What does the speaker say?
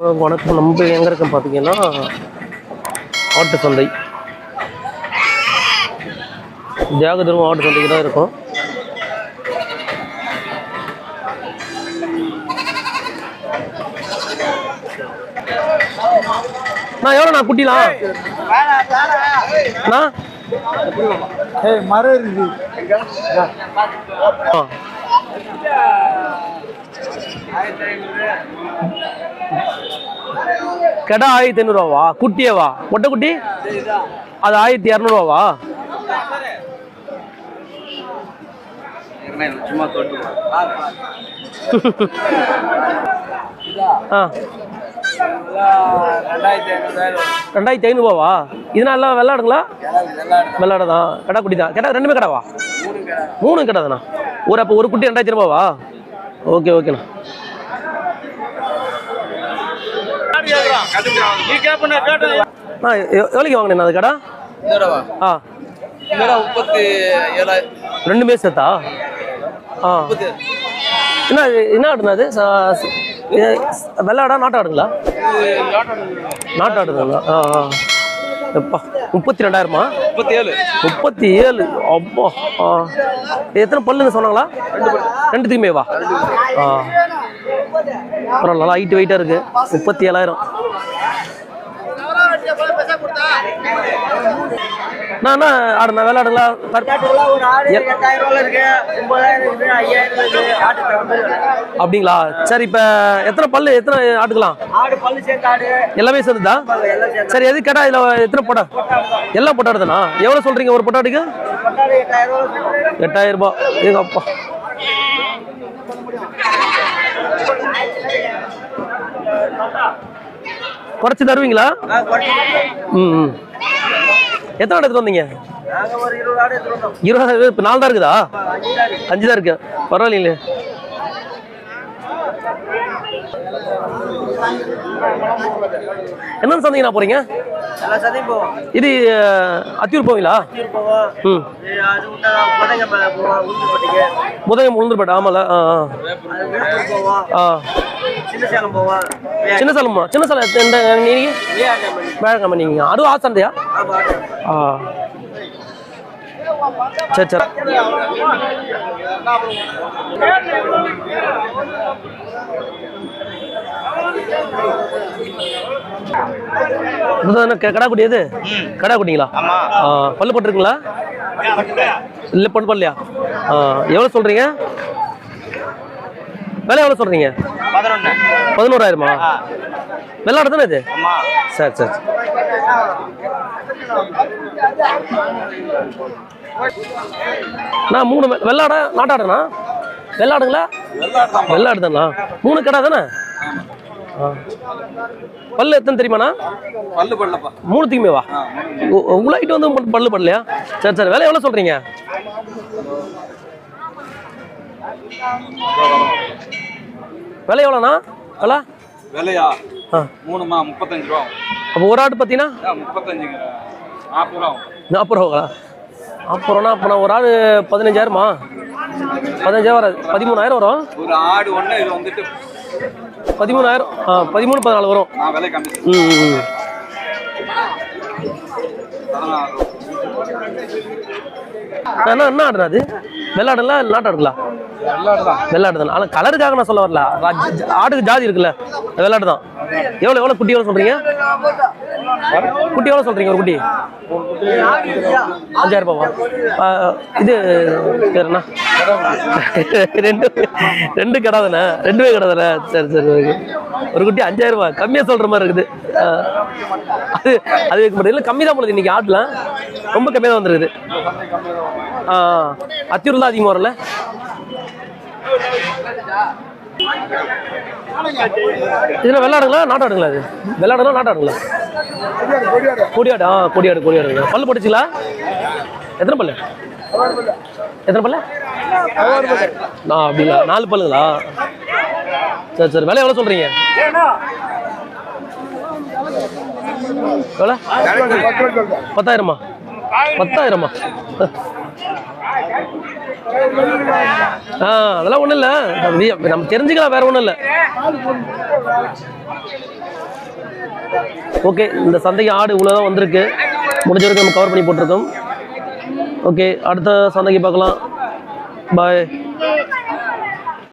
வணக்கம். நம்ம எங்கே இருக்கோம் பார்த்தீங்கன்னா ஆட்டு சந்தை. தியாகதுரம் ஆட்டு சந்தைக்கு தான் இருக்கும். நான் எவ்வளோ நான் குட்டிலாம் ஏய் மரம் இருக்குது. ஆ. கெடா ஆயிரத்தி ஐநூறுவாவா? குட்டியவா? மொட்டை குட்டி? அது ஆயிரத்தி இரநூறுவாவா? சும்மா ஆ. ரெண்டாயிரத்தி ஐநூறு ரெண்டாயிரத்தி ஐநூறுவாவா? இது நல்லா வெள்ளாடுங்களா? வெள்ளாடு தான் கடா குட்டி தான் கடா ரெண்டுமே கடாவா மூணு கடை தானா ஒரு அப்போ ஒரு குட்டி ரெண்டாயிரத்தி ரூபாவா ஓகே ஓகேண்ணா நீ கேப்பண்ணா கேட்டு ஆ எவ்- எவ்வளோக்கு வாங்கினேன் அது கடை? ஆ. முப்பத்தி ஏழாயிரம் ரெண்டுமே சேர்த்தா? ஆ. என்ன இது என்ன ஆடுனா அது வெள்ளாடா நாட்டாடுங்களா நாட்டாடுங்களா ஆ ஆ. எப்பா முப்பத்தி ரெண்டாயிரமா? முப்பத்தி ஏழு முப்பத்தி ஏழு அப்பா ஆ. எத்தனை பல்லுங்க சொன்னாங்களா? ரெண்டுத்துக்குமே வா ஆ. பரவாயில்ல நல்லா ஹைட் வெயிட்டாக இருக்கு. முப்பத்தி ஏழாயிரம் நான் என்ன ஆடுனா விளையாடுங்களா ஒரு ஆடு எட்டாயிரம் ரூபாய் இருக்கு ஒன்பதாயிரம் இருக்கு ஐயாயிரம் இருக்கு. ஆட்டு தகுந்த அப்படிங்களா? சரி இப்போ எத்தனை பல்லு எத்தனை ஆட்டுக்கலாம் எல்லாமே சேர்ந்துதா? சரி எது கேட்டா இதில் எத்தனை பொட்டா? எல்லாம் பொட்டாடுதானா எவ்வளோ சொல்கிறீங்க ஒரு பொட்டாட்டுக்கு? எட்டாயிரம் ரூபாய் எட்டாயிரம் ரூபாய். எங்க அப்பா. குறைச்சி தருவீங்களா. ம் ம். எத்தனை எடுத்துட்டு வந்தீங்க? நாங்க ஒரு இருபது ஆடு எடுத்துட்டு வந்தோம். இருபது இப்போ நாலு தான் இருக்குதா? அஞ்சு தான் இருக்கு. பரவாயில்லைங்களே. என்ன சந்தைங்கண்ணா போறீங்க? இது அத்தியூர் போவீங்களா? ம். புதயம் உளுந்துருப்பேட்டை ஆமால ஆ ஆ. போவோம். சின்ன சேலம் சின்ன சேலமா சின்ன சேலம் எத்த- எந்த நீங்க? விளையாட்டு வேழக்காம நீங்க. அதுவும் ஆ சந்தையா ஆமா ஆ. சரி சரி. கடா குட்டி எது? கடா குட்டிங்களா ஆ, பல்லு போட்டிருக்குங்களா? இல்லை பொண்ணு பல்லையா எவ்வளோ சொல்கிறீங்க விலை எவ்வளோ சொல்கிறீங்க பதினொன்று பதினோராயிரமா வெள்ளாடு தானே இது? சரி சரி. நான் மூணு வெள்ளாடா நாட்டாடுண்ணா வெள்ளாடுங்களா? வெள்ளாடு தானா. மூணு கடை தானே. பல்லு எத்தனை தெரியுமாண்ணா பல்லு பல்லப்பா. மூணுத்துக்குமே வா. உங்களாயிட்டு வந்து பல்~ பல்லு படலையா? சரி சரி. விலை எவ்வளோ சொல்கிறீங்க விலை எவ்வளோண்ணா? விலை? விலையா? மூணுமா முப்பத்தஞ்சு ரூபா அப்போ ஒரு ஆடு பார்த்தீங்கன்னா முப்பத்தஞ்சுங்க. நாற்பது ரூபா நாற்பது ரூபாங்களா நாற்பது ரூபா அப்போ நான் ஒரு ஆடு பதினஞ்சாயிரமா? பதினஞ்சாயிரம் வராது. பதிமூணாயிரம் வரும்? ஒரு ஆடு ஒன்று இது வந்துட்டு பதிமூணாயிரம் ஆ பதிமூணு பதினாலு வரும். விலை கம்மி ம். என்ன என்ன வெள்ளாடுங்களா இல்லை நாட்டாடுங்களா வெள்ளாடு தான் ஆனால் கலருக்காக நான் சொல்ல வரல. ஆட்டுக்கு ஆடுக்கு ஜாதி இருக்குல்ல வெள்ளாடு தான் எவ்வளோ எவ்வளோ குட்டி எவ்வளோ சொல்கிறீங்க குட்டி எவ்வளோ சொல்கிறீங்க ஒரு குட்டி? அஞ்சாயிரம் ரூபாவா? இது சரிண்ணா என்ன? ரெண்டு ரெண்டு கடை தானே ரெண்டுமே கடை தானே சரி சரி ஓகே. ஒரு குட்டி அஞ்சாயிரம் ரூபாய். கம்மியாக சொல்கிற மாதிரி இருக்குது. அது அது வைக்க முடியல கம்மி தான் போடுது இன்னைக்கு ஆட்டில். ரொம்ப கம்மியாக தான் வந்துருக்குது. ஆ அத்தியூர் தான் அதிகமாக வரல இதில் வெள்ளாடுங்களா நாட்டாடுங்களா இது? வெள்ளாடுங்களா நாட்டாடுங்களா கொடியாடு ஆ கொடியாடு கொடியாடுங்க. பல்லு போட்டுச்சுங்களா? எத்தனை பல்லு? எத்தனை பல்லு? நான் அப்படிங்களா? நாலு பல்லுங்களா? சரி சரி. விலை எவ்வளோ சொல்கிறீங்க எவ்வளோ பத்தாயிரமா? பத்தாயிரமா? ஆ அதெல்லாம் ஒன்றும் இல்லை. நம்ம தெரிஞ்சுக்கலாம் வேற ஒன்றும் இல்லை. ஓகே இந்த சந்தைக்கு ஆடு இவ்வளோ தான் வந்திருக்கு. முடிஞ்ச வரைக்கும் நம்ம கவர் பண்ணி போட்டிருக்கோம். ஓகே அடுத்த சந்தைக்கு பார்க்கலாம். பாய்